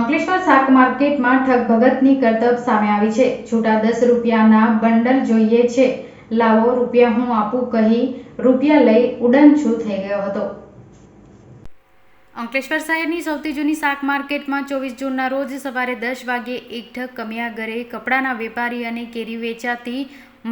અંકલેશ્વર શાક માર્કેટમાં ઠગ ભગતની કરતબ સામે આવી છે. છૂટા દસ રૂપિયાના બંડલ જોઈએ છે. લાવો રૂપિયા હું આપું કહી રૂપિયા લઈ ઉડનછૂ થઈ ગયો હતો. અંકલેશ્વર શહેરની સૌથી જૂની શાક માર્કેટમાં ચોવીસ જૂનના રોજ સવારે દસ વાગે એક ઠગ કમિયા ઘરે કપડાના વેપારી અને કેરી વેચાતી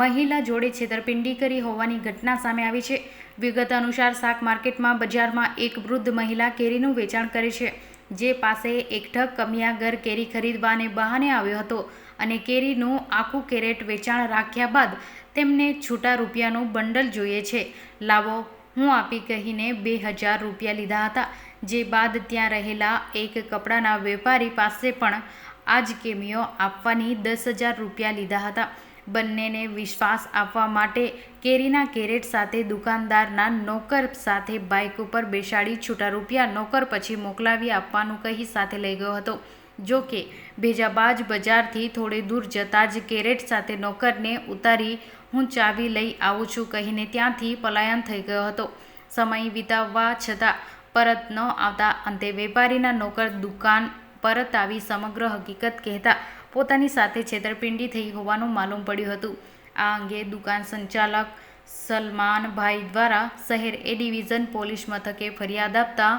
મહિલા જોડે છેતરપિંડી કરી હોવાની ઘટના સામે આવી છે. વિગત અનુસાર શાક માર્કેટમાં બજારમાં એક વૃદ્ધ મહિલા કેરીનું વેચાણ કરે છે. જે પાસે એક ઠગ કમિયા કેરી ખરીદવાને બહાને આવ્યો હતો અને કેરીનું આખું કેરેટ વેચાણ રાખ્યા બાદ તેમને છૂટા રૂપિયાનું બંડલ જોઈએ છે. લાવો, હું આપી કહીને બે હજાર રૂપિયા લીધા હતા, જે બાદ ત્યાં રહેલા એક કપડાના વેપારી પાસે પણ આ જ કેમીઓ આપવાની દસ હજાર રૂપિયા લીધા હતા. બંનેને વિશ્વાસ આપવા માટે કેરીના કેરેટ સાથે દુકાનદારના નોકર સાથે બાઇક ઉપર બેસાડી છૂટા રૂપિયા નોકર પછી મોકલાવી આપવાનું કહી સાથે લઈ ગયો હતો. જો કે, ભેજાબાજ બજારથી થોડે દૂર જતાં જ કેરેટ સાથે નોકરને ઉતારી હું ચાવી લઈ આવું છું કહીને ત્યાંથી પલાયન થઈ ગયો હતો. સમય વિતાવવા છતાં પરત ન આવતા અંતે વેપારીના નોકર દુકાન પરત આવી સમગ્ર હકીકત કહેતા પોતાની સાથે છેતરપિંડી થઈ હોવાનું માલુમ પડ્યું હતું. આ અંગે દુકાન સંચાલક સલમાનભાઈ દ્વારા શહેર એ ડિવિઝન પોલીસ મથકે ફરિયાદ આપતા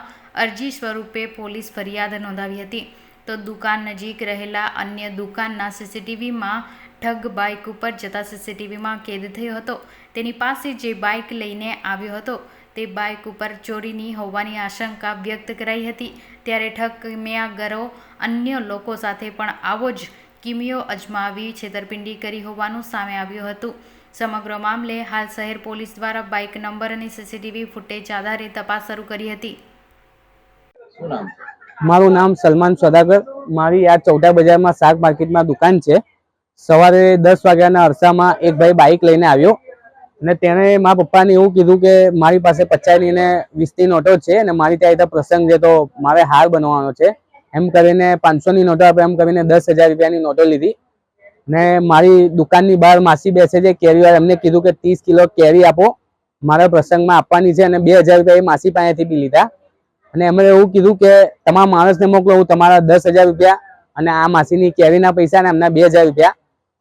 અરજી સ્વરૂપે પોલીસ ફરિયાદ નોંધાવી હતી. તો દુકાન નજીક રહેલા અન્ય દુકાનના સીસીટીવીમાં ઠગ બાઇક ઉપર જતા સીસીટીવીમાં કેદ થયો હતો. તેની પાસે જે બાઇક લઈને આવ્યો હતો, તે બાઇક ઉપર ચોરીની હોવાની આશંકા વ્યક્ત કરાઈ હતી. ત્યારે ઠગ મેયા ગરો અન્ય લોકો સાથે પણ આવો જ કિમિયો અજમાવી છેતરપિંડી કરી હોવાનું સામે આવ્યું હતું. સમગ્ર મામલે હાલ શહેર પોલીસ દ્વારા બાઇક નંબર અને સીસીટીવી ફૂટેજ આધારે તપાસ શરૂ કરી હતી. મારું નામ સલમાન સોદાગર. મારી આ ચૌટા બજારમાં શાક માર્કેટમાં દુકાન છે. સવારે દસ વાગ્યાના અરસામાં એક ભાઈ બાઇક લઈને આવ્યો અને તેણે મારા પપ્પાને એવું કીધું કે મારી પાસે પચાસની ને વીસની નોટો છે અને મારી ત્યાં ત્યાં પ્રસંગ છે તો મારે હાર બનવાનો છે. એમ કરીને પાંચસોની નોટો આપે, એમ કરીને દસ હજાર રૂપિયાની નોટો લીધી. ને મારી દુકાનની બહાર માસી બેસે છે કેરીવાર એમને કીધું કે ત્રીસ કિલો કેરી આપો, મારા પ્રસંગમાં આપવાની છે અને બે હજાર રૂપિયા એ માસી પાસેથી બી લીધા. અને એમણે એવું કીધું કે તમારા માણસને મોકલો હું તમારા દસ હજાર રૂપિયા અને આ માસીની કેરીના પૈસા અને એમના બે હજાર રૂપિયા.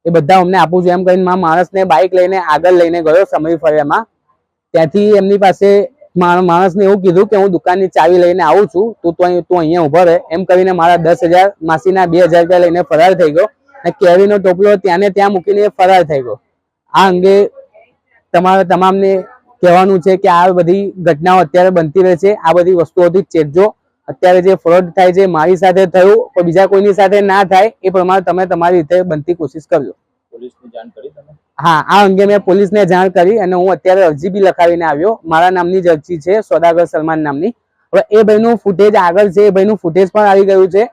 એ બધા અમને આપું છું. એમ કહીને મારા માણસને બાઇક લઈને આગળ લઈને ગયો સમય ફર્યામાં. ત્યાંથી એમની પાસે માણસને એવું કીધું કે હું દુકાનની ચાવી લઈને આવું છું, તું તો તું અહીંયા ઊભો રહે. એમ કરીને મારા દસ હજાર માસીના બે હજાર રૂપિયા લઈને ફરાર થઈ ગયો અને કેરીનો ટોપલો ત્યાં ત્યાં મૂકીને ફરાર થઈ ગયો. આ અંગે તમારે તમામને કહેવાનું છે કે આ બધી ઘટનાઓ અત્યારે બનતી રહે છે. આ બધી વસ્તુઓથી ચેતજો. અત્યારે જે ફ્રોડ થાય છે, મારી સાથે થયું પણ બીજા કોઈની સાથે ના થાય, એ પ્રમાણે તમે તમારી રીતે બનતી કોશિશ કરજો. હા, આ અંગે મેં પોલીસને જાણ કરી અને હું અત્યારે અરજી બી લખાવીને આવ્યો. મારા નામની અરજી છે, સોદાગર સલમાન નામની. હવે એ ભાઈનું ફૂટેજ આગળ છે, એ ભાઈનું ફૂટેજ પણ આવી ગયું છે.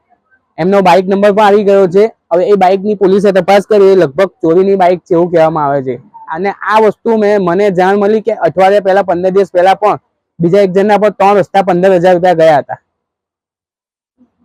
એમનો બાઇક નંબર પણ આવી ગયો છે. હવે એ બાઇકની પોલીસે તપાસ કરી લગભગ ચોરીની બાઇક એવું કહેવામાં આવે છે. અને આ વસ્તુ મેં, મને જાણ મળી કે અઠવાડિયા પહેલા, પંદર દિવસ પહેલા પણ બીજા એક જણના પર ત્રણ રસ્તા પંદર હજાર રૂપિયા ગયા હતા.